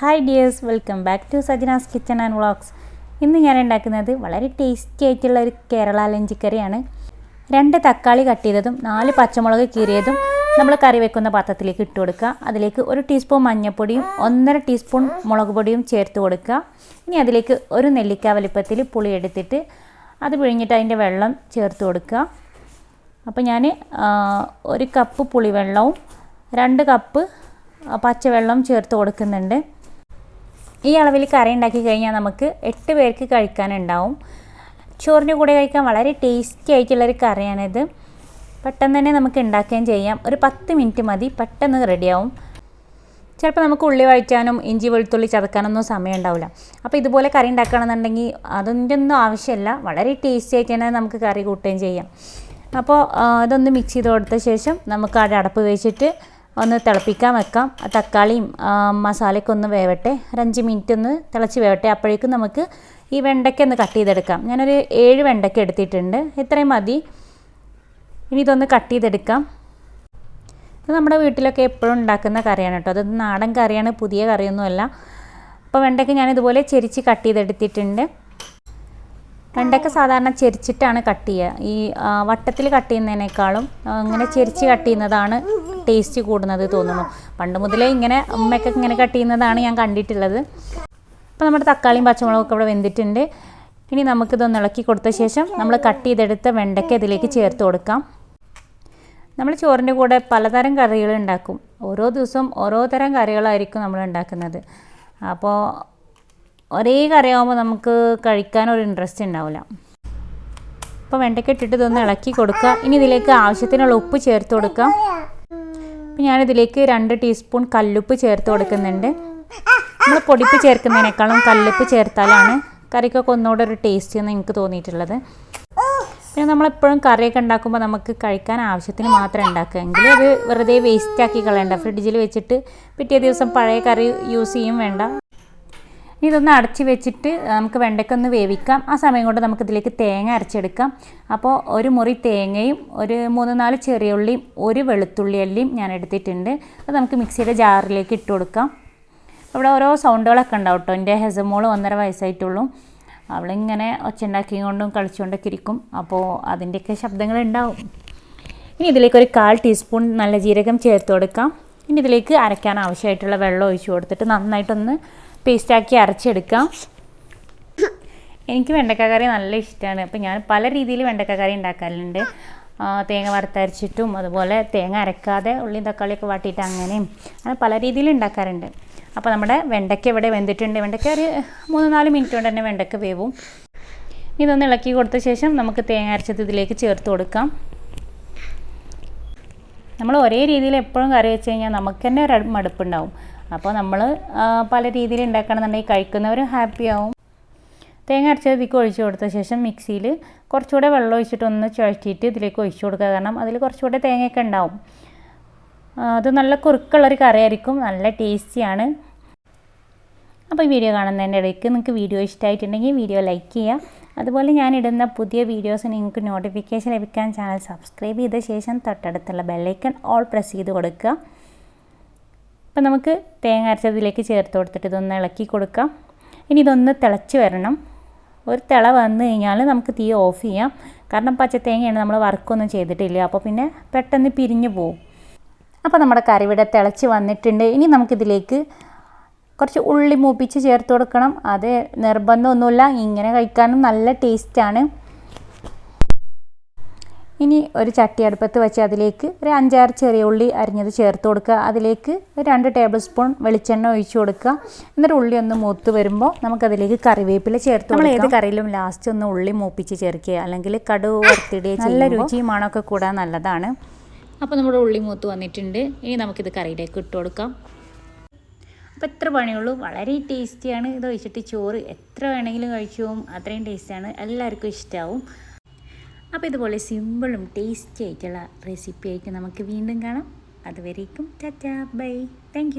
Hi dears welcome back to Sajana's kitchen and vlogs ഇന്ന് ഞാൻ ഉണ്ടാക്കുന്നത് വളരെ ടേസ്റ്റി ആയിട്ടുള്ള ഒരു കേരള ലഞ്ച് കറിയാണ്. രണ്ട് തക്കാളി കട്ട് ചെയ്തതും നാല് പച്ചമുളക് കീറിയതും നമ്മൾ കറി വെക്കുന്ന പാത്രത്തിലേക്ക് ഇട്ട് കൊടുക്കുക. അതിലേക്ക് ഒരു ടീസ്പൂൺ മഞ്ഞൾപ്പൊടിയും ഒന്നര ടീസ്പൂൺ മുളക് പൊടിയും ചേർത്ത് കൊടുക്കുക. ഇനി അതിലേക്ക് ഒരു നെല്ലിക്ക വലിപ്പത്തിൽ പുളി എടുത്തിട്ട് അത് പിഴിഞ്ഞിട്ട് അതിന്റെ വെള്ളം ചേർത്ത് കൊടുക്കുക. അപ്പോൾ ഞാൻ ഒരു കപ്പ് പുളിവെള്ളവും രണ്ട് കപ്പ് പച്ചവെള്ളം ചേർത്ത് കൊടുക്കുന്നുണ്ട്. ഈ അളവിൽ കറി ഉണ്ടാക്കി കഴിഞ്ഞാൽ നമുക്ക് എട്ട് പേർക്ക് കഴിക്കാനുണ്ടാവും. ചോറിന്റെ കൂടെ കഴിക്കാൻ വളരെ ടേസ്റ്റി ആയിട്ടുള്ളൊരു കറിയാണിത്. പെട്ടെന്ന് തന്നെ നമുക്ക് ഉണ്ടാക്കുകയും ചെയ്യാം. ഒരു പത്ത് മിനിറ്റ് മതി പെട്ടെന്ന് റെഡിയാവും. ചിലപ്പോൾ നമുക്ക് ഉള്ളി വഴറ്റാനും ഇഞ്ചി വെളുത്തുള്ളി ചതക്കാനൊന്നും സമയം ഉണ്ടാവില്ല. അപ്പോൾ ഇതുപോലെ കറി ഉണ്ടാക്കണമെന്നുണ്ടെങ്കിൽ അതിന്റെ ഒന്നും ആവശ്യമില്ല. വളരെ ടേസ്റ്റി ആയിട്ട് തന്നെ നമുക്ക് കറി കൂട്ടുകയും ചെയ്യാം. അപ്പോൾ ഇതൊന്ന് മിക്സ് ചെയ്ത് കൊടുത്ത ശേഷം നമുക്ക് ആ അടപ്പ് വെച്ചിട്ട് ഒന്ന് തിളപ്പിക്കാൻ വെക്കാം. തക്കാളിയും മസാലയൊക്കെ ഒന്ന് വേവട്ടെ. ഒരു അഞ്ച് മിനിറ്റ് ഒന്ന് തിളച്ച് വേവട്ടെ. അപ്പോഴേക്കും നമുക്ക് ഈ വെണ്ടയ്ക്ക ഒന്ന് കട്ട് ചെയ്തെടുക്കാം. ഞാനൊരു ഏഴ് വെണ്ടയ്ക്ക എടുത്തിട്ടുണ്ട്. ഇത്രയും മതി. ഇനി ഇതൊന്ന് കട്ട് ചെയ്തെടുക്കാം. ഇത് നമ്മുടെ വീട്ടിലൊക്കെ എപ്പോഴും ഉണ്ടാക്കുന്ന കറിയാണ് കേട്ടോ. അത് നാടൻ കറിയാണ് പുതിയ കറിയൊന്നുമല്ല. അപ്പോൾ വെണ്ടയ്ക്ക ഞാൻ ഇതുപോലെ ചെരിച്ച് കട്ട് ചെയ്തെടുത്തിട്ടുണ്ട്. വെണ്ടയ്ക്ക സാധാരണ ചെരിച്ചിട്ടാണ് കട്ട് ചെയ്യുക. ഈ വട്ടത്തിൽ കട്ട് ചെയ്യുന്നതിനേക്കാളും ഇങ്ങനെ ചെരിച്ച് കട്ട് ചെയ്യുന്നതാണ് ടേസ്റ്റ് കൂടുന്നത് തോന്നുന്നു. പണ്ട് മുതലേ ഇങ്ങനെ അമ്മയൊക്കെ ഇങ്ങനെ കട്ട് ചെയ്യുന്നതാണ് ഞാൻ കണ്ടിട്ടുള്ളത്. അപ്പോൾ നമ്മുടെ തക്കാളിയും പച്ചമുളകൊക്കെ ഇവിടെ വെന്തിട്ടുണ്ട്. ഇനി നമുക്കിതൊന്ന് ഇളക്കി കൊടുത്ത ശേഷം നമ്മൾ കട്ട് ചെയ്തെടുത്ത വെണ്ടയ്ക്ക ഇതിലേക്ക് ചേർത്ത് കൊടുക്കാം. നമ്മൾ ചോറിന്റെ കൂടെ പലതരം കറികൾ ഉണ്ടാക്കും. ഓരോ ദിവസവും ഓരോ തരം കറികളായിരിക്കും നമ്മൾ ഉണ്ടാക്കുന്നത്. അപ്പോൾ ഒരേ കറിയാകുമ്പോൾ നമുക്ക് കഴിക്കാൻ ഒരു ഇൻട്രസ്റ്റ് ഉണ്ടാവില്ല. അപ്പോൾ വെണ്ടയ്ക്ക ഇട്ടിട്ട് ഇതൊന്ന് ഇളക്കി കൊടുക്കുക. ഇനി ഇതിലേക്ക് ആവശ്യത്തിനുള്ള ഉപ്പ് ചേർത്ത് കൊടുക്കാം അപ്പോൾ ഞാനിതിലേക്ക് രണ്ട് ടീസ്പൂൺ കല്ലുപ്പ് ചേർത്ത് കൊടുക്കുന്നുണ്ട്. നമ്മൾ പൊടിപ്പ് ചേർക്കുന്നതിനേക്കാളും കല്ലുപ്പ് ചേർത്താലാണ് കറിക്കൊക്കെ ഒന്നുകൂടെ ഒരു ടേസ്റ്റ് എന്ന് എനിക്ക് തോന്നിയിട്ടുള്ളത്. പിന്നെ നമ്മളെപ്പോഴും കറിയൊക്കെ ഉണ്ടാക്കുമ്പോൾ നമുക്ക് കഴിക്കാൻ ആവശ്യത്തിന് മാത്രം ഉണ്ടാക്കുക. എങ്കിലും അത് വെറുതെ വേസ്റ്റാക്കി കളയണ്ട. ഫ്രിഡ്ജിൽ വെച്ചിട്ട് പിറ്റേ ദിവസം പഴയ കറി യൂസ് ചെയ്യും വേണ്ട. ഇനി ഇതൊന്ന് അടച്ച് വെച്ചിട്ട് നമുക്ക് വെണ്ടയ്ക്ക ഒന്ന് വേവിക്കാം. ആ സമയം കൊണ്ട് നമുക്ക് ഇതിലേക്ക് തേങ്ങ അരച്ചെടുക്കാം. അപ്പോൾ ഒരു മുറി തേങ്ങയും ഒരു മൂന്ന് നാല് ചെറിയ ഉള്ളിയും ഒരു വെളുത്തുള്ളി അല്ലിയും ഞാൻ എടുത്തിട്ടുണ്ട്. അത് നമുക്ക് മിക്സിയുടെ ജാറിലേക്ക് ഇട്ട് കൊടുക്കാം. ഇവിടെ ഓരോ സൗണ്ടുകളൊക്കെ ഉണ്ടാവും കേട്ടോ. എന്റെ ഹെസമോൾ ഒന്നര വയസ്സായിട്ടുള്ളൂ. അവളിങ്ങനെ ഒച്ച ഉണ്ടാക്കിക്കൊണ്ടും കളിച്ചുകൊണ്ടൊക്കെ ഇരിക്കും. അപ്പോൾ അതിന്റെയൊക്കെ ശബ്ദങ്ങൾ ഉണ്ടാവും. ഇനി ഇതിലേക്ക് ഒരു കാൽ ടീസ്പൂൺ നല്ല ജീരകം ചേർത്ത് കൊടുക്കാം. ഇനി ഇതിലേക്ക് അരയ്ക്കാൻ ആവശ്യമായിട്ടുള്ള വെള്ളം ഒഴിച്ച് കൊടുത്തിട്ട് നന്നായിട്ടൊന്ന് പേസ്റ്റാക്കി അരച്ചെടുക്കാം. എനിക്ക് വെണ്ടക്ക കറി നല്ല ഇഷ്ടമാണ് അപ്പോൾ ഞാൻ പല രീതിയിൽ വെണ്ടക്ക കറി ഉണ്ടാക്കാറുണ്ട് തേങ്ങ വറുത്തരച്ചിട്ടും അതുപോലെ തേങ്ങ അരക്കാതെ ഉള്ളിയും തക്കാളിയൊക്കെ വാട്ടിയിട്ട് അങ്ങനെയും അങ്ങനെ പല രീതിയിൽ ഉണ്ടാക്കാറുണ്ട്. അപ്പോൾ നമ്മുടെ വെണ്ടയ്ക്ക ഇവിടെ വെന്തിട്ടുണ്ട്. വെണ്ടയ്ക്ക ഒരു മൂന്ന് നാല് മിനിറ്റ് കൊണ്ട് തന്നെ വെണ്ടയ്ക്ക വേവും. ഇതൊന്ന് ഇളക്കി കൊടുത്ത ശേഷം നമുക്ക് തേങ്ങ അരച്ചത് ഇതിലേക്ക് ചേർത്ത് കൊടുക്കാം. നമ്മൾ ഒരേ രീതിയിൽ എപ്പോഴും കറി വെച്ച് കഴിഞ്ഞാൽ നമുക്ക് തന്നെ ഒരു മടുപ്പുണ്ടാവും. അപ്പോൾ നമ്മൾ പല രീതിയിൽ ഉണ്ടാക്കണമെന്നുണ്ടെങ്കിൽ കഴിക്കുന്നവർ ഹാപ്പി ആവും. തേങ്ങ അരച്ചത് ഇതിലേക്ക് ഒഴിച്ചു കൊടുത്ത ശേഷം മിക്സിയിൽ കുറച്ചുകൂടെ വെള്ളം ഒഴിച്ചിട്ടൊന്ന് ചുഴറ്റിയിട്ട് ഇതിലേക്ക് ഒഴിച്ചു കൊടുക്കുക. കാരണം അതിൽ കുറച്ചുകൂടെ തേങ്ങയൊക്കെ ഉണ്ടാവും. അത് നല്ല കുറുക്കുള്ളൊരു കറിയായിരിക്കും. നല്ല ടേസ്റ്റിയാണ് അപ്പോൾ ഈ വീഡിയോ കാണുന്നതിന്റെ ഇടയ്ക്ക് നിങ്ങൾക്ക് വീഡിയോ ഇഷ്ടമായിട്ടുണ്ടെങ്കിൽ വീഡിയോ ലൈക്ക് ചെയ്യുക. അതുപോലെ ഞാൻ ഇടുന്ന പുതിയ വീഡിയോസ് നിങ്ങൾക്ക് നോട്ടിഫിക്കേഷൻ ലഭിക്കാൻ ചാനൽ സബ്സ്ക്രൈബ് ചെയ്ത ശേഷം തൊട്ടടുത്തുള്ള ബെല്ലൈക്കൺ ഓൾ പ്രസ് ചെയ്ത് കൊടുക്കുക. അപ്പം നമുക്ക് തേങ്ങ അരച്ചതിലേക്ക് ചേർത്ത് കൊടുത്തിട്ട് ഇതൊന്ന് ഇളക്കി കൊടുക്കാം. ഇനി ഇതൊന്ന് തിളച്ച് വരണം. ഒരു തിള വന്നു കഴിഞ്ഞാൽ നമുക്ക് തീ ഓഫ് ചെയ്യാം. കാരണം പച്ചത്തേങ്ങയാണ് നമ്മൾ വർക്കൊന്നും ചെയ്തിട്ടില്ല. അപ്പോൾ പിന്നെ പെട്ടെന്ന് പിരിഞ്ഞു പോവും. അപ്പോൾ നമ്മുടെ കറി ഇവിടെ തിളച്ച് വന്നിട്ടുണ്ട്. ഇനി നമുക്കിതിലേക്ക് കുറച്ച് ഉള്ളി മൂപ്പിച്ച് ചേർത്ത് കൊടുക്കണം. അത് നിർബന്ധമൊന്നുമില്ല. ഇങ്ങനെ കഴിക്കാനും നല്ല ടേസ്റ്റാണ് ഇനി ഒരു ചട്ടി അടുപ്പത്ത് വെച്ച് അതിലേക്ക് ഒരു അഞ്ചാറ് ചെറിയ ഉള്ളി അരിഞ്ഞത് ചേർത്ത് കൊടുക്കുക. അതിലേക്ക് ഒരു രണ്ട് ടേബിൾ സ്പൂൺ വെളിച്ചെണ്ണ ഒഴിച്ചു കൊടുക്കുക. എന്നിട്ട് ഉള്ളി ഒന്ന് മൂത്ത് വരുമ്പോൾ നമുക്കതിലേക്ക് കറിവേപ്പില ചേർത്ത് നമ്മൾ ഏത് കറിയിലും ലാസ്റ്റ് ഒന്ന് ഉള്ളി മൂപ്പിച്ച് ചേർക്കുക. അല്ലെങ്കിൽ കടുവ് വറുത്തിടുക നല്ല രുചിയും മണമൊക്കെ കൂടാൻ നല്ലതാണ്. അപ്പോൾ നമ്മുടെ ഉള്ളി മൂത്ത് വന്നിട്ടുണ്ട്. ഇനി നമുക്കിത് കറിയിലേക്ക് ഇട്ട് കൊടുക്കാം. അപ്പോൾ എത്ര പണിയുള്ളൂ. വളരെ ടേസ്റ്റിയാണ് ഇത് ഒഴിച്ചിട്ട് ചോറ് എത്ര വേണമെങ്കിലും കഴിച്ചു പോകും അത്രയും ടേസ്റ്റിയാണ് എല്ലാവർക്കും ഇഷ്ടമാവും അപ്പോൾ ഇതുപോലെ സിമ്പിളും ടേസ്റ്റി ആയിട്ടുള്ള റെസിപ്പി ആയിട്ട് നമുക്ക് വീണ്ടും കാണാം. അതുവരേക്കും ടാറ്റാ ബൈ. താങ്ക്